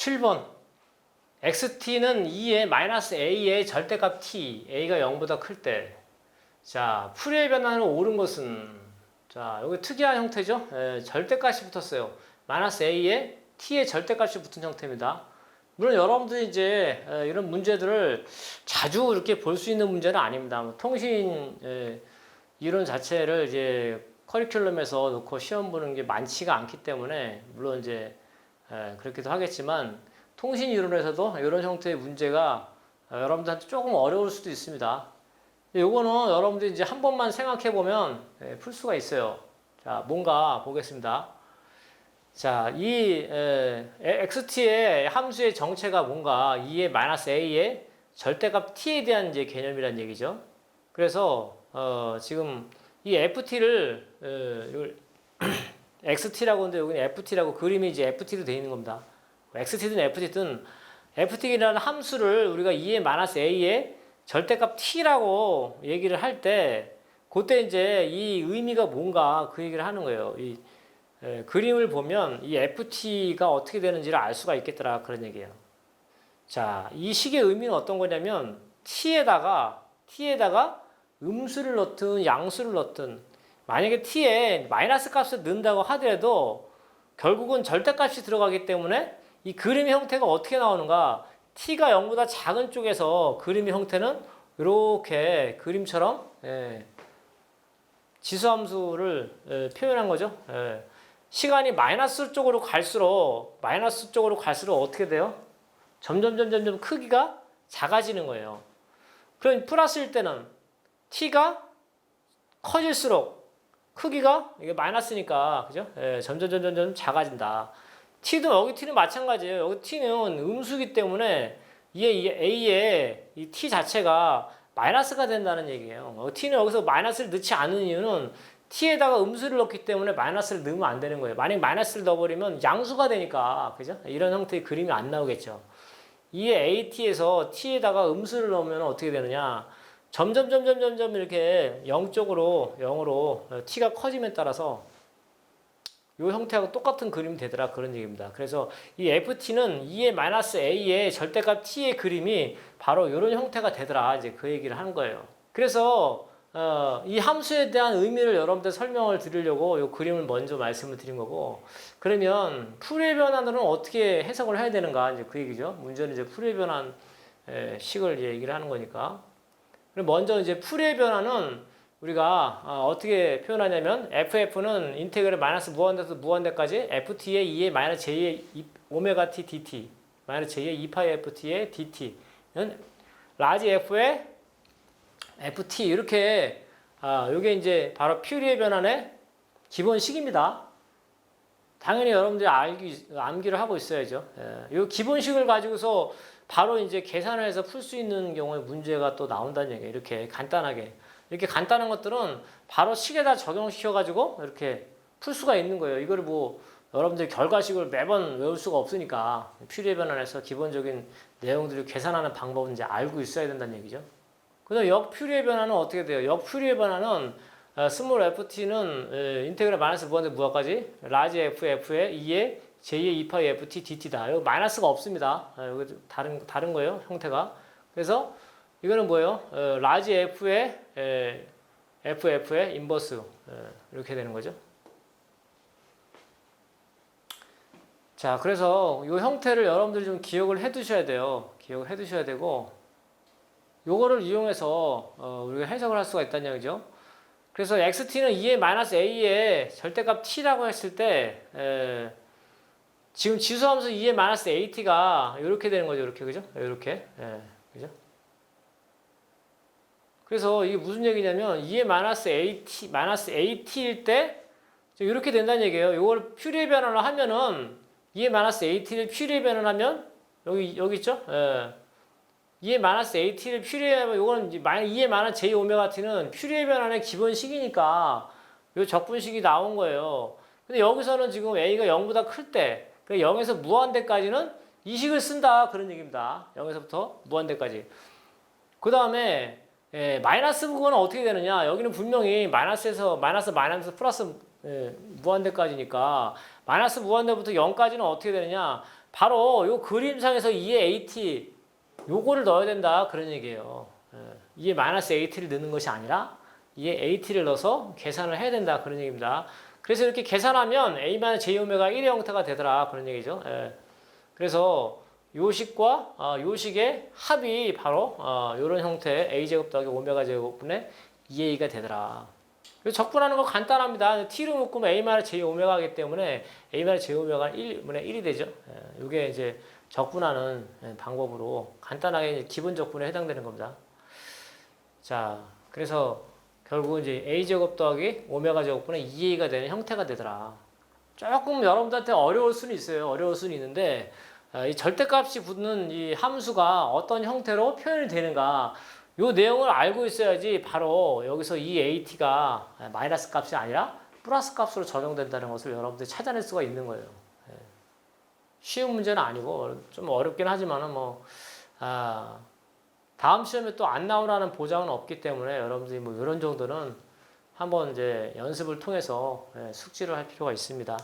7번 xt는 2의 마이너스 a의 절대값 t, a가 0보다 클 때. 자, 풀이의 변화는 옳은 것은 자, 여기 특이한 형태죠. 예, 절대값이 붙었어요. 마이너스 a의 t의 절대값이 붙은 형태입니다. 물론 여러분들이 이제 에, 이런 문제들을 자주 이렇게 볼 수 있는 문제는 아닙니다. 뭐 통신 에, 이론 자체를 이제 커리큘럼에서 놓고 시험 보는 게 많지가 않기 때문에 물론 이제 에, 그렇기도 하겠지만 통신 이론에서도 이런 형태의 문제가 어, 여러분들한테 조금 어려울 수도 있습니다. 요거는 여러분들이 이제 한 번만 생각해 보면 예, 풀 수가 있어요. 자, 뭔가 보겠습니다. 자, 이 에, xt의 함수의 정체가 뭔가 2의 마이너스 a의 절대값 t에 대한 이제 개념이란 얘기죠. 그래서 어, 지금 이 ft를 에, xt라고 하는데 여기는 ft라고 그림이 이제 ft로 되어 있는 겁니다. xt든 ft든 ft라는 함수를 우리가 2의 마이너스 a의 절대값 t라고 얘기를 할 때 그때 이제 이 의미가 뭔가 그 얘기를 하는 거예요. 이 에, 그림을 보면 이 ft가 어떻게 되는지를 알 수가 있겠더라 그런 얘기예요. 자, 이 식의 의미는 어떤 거냐면 t에다가 t에다가 음수를 넣든 양수를 넣든 만약에 t에 마이너스 값을 넣는다고 하더라도 결국은 절대값이 들어가기 때문에 이 그림의 형태가 어떻게 나오는가? t가 0보다 작은 쪽에서 그림의 형태는 이렇게 그림처럼 예, 지수함수를 예, 표현한 거죠. 예. 시간이 마이너스 쪽으로 갈수록 마이너스 쪽으로 갈수록 어떻게 돼요? 점점 점점 점 크기가 작아지는 거예요. 그럼 플러스일 때는 t가 커질수록 크기가 이게 마이너스니까 그죠? 예, 점점 점점 점 작아진다. t도 여기 t는 마찬가지예요. 여기 t는 음수기 때문에 이 a의 이 t 자체가 마이너스가 된다는 얘기예요. 어, t는 여기서 마이너스를 넣지 않은 이유는 t에다가 음수를 넣기 때문에 마이너스를 넣으면 안 되는 거예요. 만약 마이너스를 넣어버리면 양수가 되니까 그죠? 이런 형태의 그림이 안 나오겠죠. 이에 at에서 t에다가 음수를 넣으면 어떻게 되느냐? 점점 점점 점점 이렇게 0쪽으로 0으로 t가 커짐에 따라서 이 형태하고 똑같은 그림이 되더라 그런 얘기입니다. 그래서 이 ft는 2의 마이너스 a의 절대값 t의 그림이 바로 이런 형태가 되더라 이제 그 얘기를 하는 거예요. 그래서 어, 이 함수에 대한 의미를 여러분들 설명을 드리려고 이 그림을 먼저 말씀을 드린 거고 그러면 풀의 변환은 어떻게 해석을 해야 되는가 이제 그 얘기죠. 문제는 이제 풀의 변환 에, 식을 얘기를 하는 거니까. 먼저 이제 풀의 변환은 우리가 어, 어떻게 표현하냐면 FF는 인테그럴 마이너스 무한대에서 무한대까지 FT의 2의 마이너스 J의 오메가 T DT 마이너스 J의 2파이 FT의 DT는 라지 F의 FT 이렇게 아, 요게 이제 바로 퓨리의 변환의 기본식입니다. 당연히 여러분들이 알기, 암기를 하고 있어야죠. 예, 요 기본식을 가지고서 바로 이제 계산을 해서 풀 수 있는 경우에 문제가 또 나온다는 얘기예요. 이렇게 간단하게. 이렇게 간단한 것들은 바로 식에다 적용시켜가지고 이렇게 풀 수가 있는 거예요. 이거를 뭐 여러분들 결과식을 매번 외울 수가 없으니까 퓨리의 변환에서 기본적인 내용들을 계산하는 방법은 이제 알고 있어야 된다는 얘기죠. 그다음 역퓨리의 변화는 어떻게 돼요? 역퓨리의 변화는 어, 스몰 ft는 에, 인테그랄 마이너스 무한대 무한까지 라지 f f의 2의 j 의 2파이 ft dt다. 여기 마이너스가 없습니다. 아, 여기 다른 다른 거예요 형태가. 그래서 이거는 뭐예요? 어, 라지 f의 에, ff의 인버스 에, 이렇게 되는 거죠. 자, 그래서 이 형태를 여러분들이 좀 기억을 해 두셔야 돼요. 기억을 해 두셔야 되고, 요거를 이용해서 어, 우리가 해석을 할 수가 있다는 얘기죠. 그래서 xt는 2의 마이너스 a의 절대값 t라고 했을 때, 에, 지금 지수함수 2의 마이너스 at가 이렇게 되는 거죠. 이렇게, 그죠? 이렇게. 예, 그죠? 그래서 이게 무슨 얘기냐면 2의 마이너스 at, 마이너스 at일 때 이렇게 된다는 얘기예요. 이걸 퓨리의 변환을 하면은 2의 마이너스 at를 퓨리의 변환하면 여기 여기 있죠? 예. 2의 마이너스 at를 퓨리의 이제 2의 마이너스 j 오메가 t는 퓨리의 변환의 기본식이니까 이 적분식이 나온 거예요. 근데 여기서는 지금 a가 0보다 클 때, 그 0에서 무한대까지는 이 식을 쓴다 그런 얘기입니다. 0에서부터 무한대까지. 그 다음에 예, 마이너스 부분은 어떻게 되느냐? 여기는 분명히 마이너스에서 마이너스 마이너스 플러스 예, 무한대까지니까 마이너스 무한대부터 0까지는 어떻게 되느냐? 바로 요 그림상에서 2의 AT 요거를 넣어야 된다 그런 얘기예요. 예. 2의 마이너스 AT를 넣는 것이 아니라 2의 AT를 넣어서 계산을 해야 된다 그런 얘기입니다. 그래서 이렇게 계산하면 A 마이너스 J 오메가 1의 형태가 되더라 그런 얘기죠. 예. 그래서 요식과 어, 요식의 합이 바로 어, 이런 형태의 a 제곱 더하기 오메가 제곱분의 2a가 되더라. 적분하는 거 간단합니다. t로 묶으면 a 마이너스 j 오메가이기 때문에 a 마이너스 j 오메가 1분의 1이 되죠. 예, 이게 이제 적분하는 예, 방법으로 간단하게 기본 적분에 해당되는 겁니다. 자, 그래서 결국 이제 a 제곱 더하기 오메가 제곱분의 2a가 되는 형태가 되더라. 조금 여러분들한테 어려울 수는 있어요. 어려울 수는 있는데 아, 이 절대값이 붙는 이 함수가 어떤 형태로 표현이 되는가 요 내용을 알고 있어야지 바로 여기서 이 AT가 마이너스 값이 아니라 플러스 값으로 적용된다는 것을 여러분들이 찾아낼 수가 있는 거예요. 예. 쉬운 문제는 아니고 좀 어렵긴 하지만은 뭐 아, 다음 시험에 또 안 나오라는 보장은 없기 때문에 여러분들이 뭐 이런 정도는 한번 이제 연습을 통해서 예, 숙지를 할 필요가 있습니다.